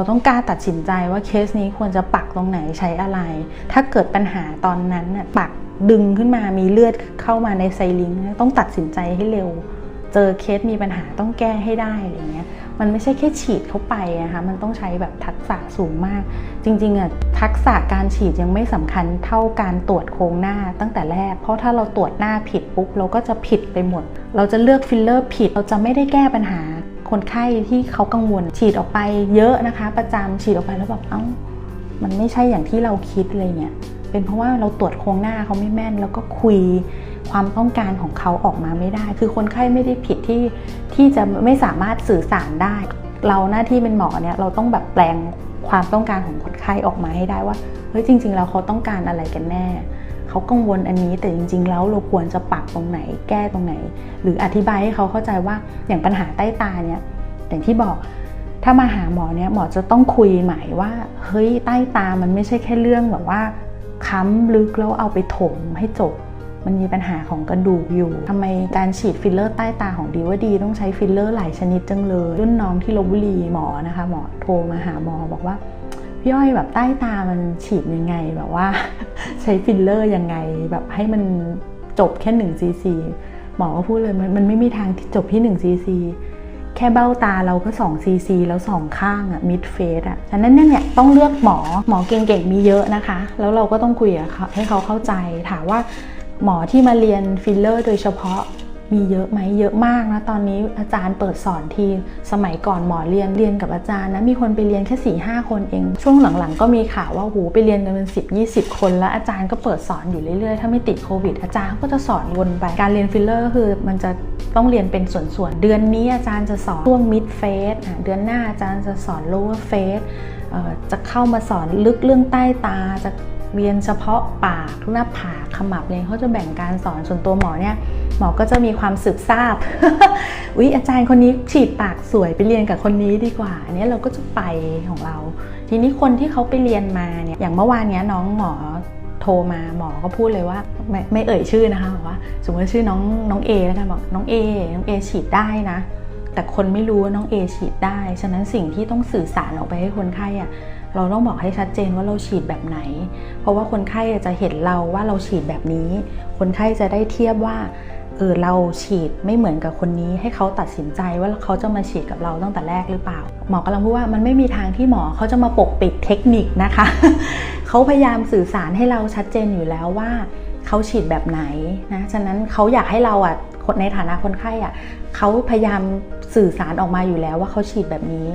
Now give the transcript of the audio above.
เราต้องกล้ารตัดสินใจว่าเคสนี้ควรจะปักตรงไหนใช้อะไร ถ้าเกิดปัญหาตอนนั้นน่ะปักดึงขึ้นมามีเลือดเข้ามาในไซลิงต้องตัดสินใจให้เร็ว เจอเคสมีปัญหาต้องแก้ให้ได้อะไรเงี้ยมันไม่ใช่แค่ฉีดเข้าไปนะคะมันต้องใช้แบบทักษะสูงมาก จริงๆอะทักษะการฉีดยังไม่สำคัญเท่าการตรวจโครงหน้าตั้งแต่แรก เพราะถ้าเราตรวจหน้าผิดปุ๊บเราก็จะผิดไปหมด เราจะเลือกฟิลเลอร์ผิด เราจะไม่ได้แก้ปัญหา คนไข้ที่เขากังวลฉีดออกไปเยอะนะคะ ประจำฉีดออกไปแล้วแบบเอ้า มันไม่ใช่อย่างที่เราคิดเลยเนี่ยเป็นเพราะว่าเราตรวจโครงหน้าเขาไม่แม่น แล้วก็คุยความต้องการของเขาออกมาไม่ได้ คือคนไข้ไม่ได้ผิดที่ที่จะไม่สามารถสื่อสารได้ เราหน้าที่เป็นหมอเนี่ยเราต้องแบบแปลงความต้องการของคนไข้ออกมาให้ได้ว่าเฮ้ยจริง ๆ แล้วเขาต้องการอะไรกันแน่ เขากังวลอันนี้แต่จริง ๆ แล้วเราควรจะปรับตรงไหน แก้ตรงไหน หรืออธิบายให้เขาเข้าใจว่าอย่างปัญหาใต้ตาเนี่ยอย่างที่บอกถ้ามาหาหมอเนี่ยหมอจะต้องคุยใหม่ว่าเฮ้ยใต้ตามันไม่ใช่แค่เรื่องแบบว่าค้ำลึกแล้วเอาไปถมให้จบ มันมีปัญหาของกระดูกอยู่ทำไมการฉีดฟิลเลอร์ใต้ตาของดีว่าดีต้องใช้ฟิลเลอร์หลายชนิดจังเลย รุ่นน้องที่ลบบุรีหมอนะคะหมอโทรมาหาหมอบอกว่า พี่อ้อยแบบใต้ตามันฉีดยังไงแบบว่า ใช้ฟิลเลอร์ยังไง แบบให้มันจบแค่1ซีซีหมอก็พูดเลยมันมันไม่มีทางที่จบที่1ซีซีแค่เบ้าตาเราก็2ซีซีแล้วสองข้างอะมิดเฟสอะฉะนั้นเนี่ยเนี่ยต้องเลือกหมอหมอเก่งๆมีเยอะนะคะ แล้วเราก็ต้องคุยกับเขาให้เขาเข้าใจถามว่าหมอที่มาเรียนฟิลเลอร์โดยเฉพาะ มีเยอะไหมเยอะมากนะตอนนี้อาจารย์เปิดสอนทีสมัยก่อนหมอเรียนเรียนกับอาจารย์นะมีคนไปเรียนแค่4ี่ห้าคนเอง ช่วงหลังๆ ก็มีข่าวว่าหูไปเรียนกันเป็น10 20 คน แล้วอาจารย์ก็เปิดสอนอยู่เรื่อยๆ ถ้าไม่ติดโควิด อาจารย์ก็จะสอนวนไปการเรียนฟิลเลอร์ก็คือมันจะต้องเรียนเป็นส่วนๆ เดือนนี้อาจารย์จะสอนช่วง mid face อะเดือนหน้าอาจารย์จะสอน lower face เอ่อจะเข้ามาสอนลึกเรื่องใต้ตาจะ เรียนเฉพาะปากทุกหน้าผากขมับเลยเขาจะแบ่งการสอนส่วนตัวหมอเนี่ยหมอก็จะมีความสืบทราบวิอาจารย์คนนี้ฉีดปากสวยไปเรียนกับคนนี้ดีกว่า อันนี้เราก็จะไปของเรา ทีนี้คนที่เขาไปเรียนมาเนี่ย อย่างเมื่อวานเนี้ยน้องหมอโทรมาหมอก็พูดเลยว่าไม่ไม่เอ่ยชื่อนะคะบอกว่าสมมติว่าชื่อน้องน้องเอแล้วกันบอกน้องเอน้องเอฉีดได้นะ แต่คนไม่รู้ว่าน้องเอฉีดได้ ฉะนั้นสิ่งที่ต้องสื่อสารออกไปให้คนไข้อะ เราต้องบอกให้ชัดเจนว่าเราฉีดแบบไหน เพราะว่าคนไข้จะเห็นเราว่าเราฉีดแบบนี้ คนไข้จะได้เทียบว่าเออเราฉีดไม่เหมือนกับคนนี้ให้เขาตัดสินใจว่าเขาจะมาฉีดกับเราตั้งแต่แรกหรือเปล่า หมอกำลังพูดว่ามันไม่มีทางที่หมอเขาจะมาปกปิดเทคนิคนะคะ เขาพยายามสื่อสารให้เราชัดเจนอยู่แล้วว่าเขาฉีดแบบไหนนะฉะนั้นเขาอยากให้เราอะในฐานะคนไข้อะเขาพยายามสื่อสารออกมาอยู่แล้วว่าเขาฉีดแบบนี้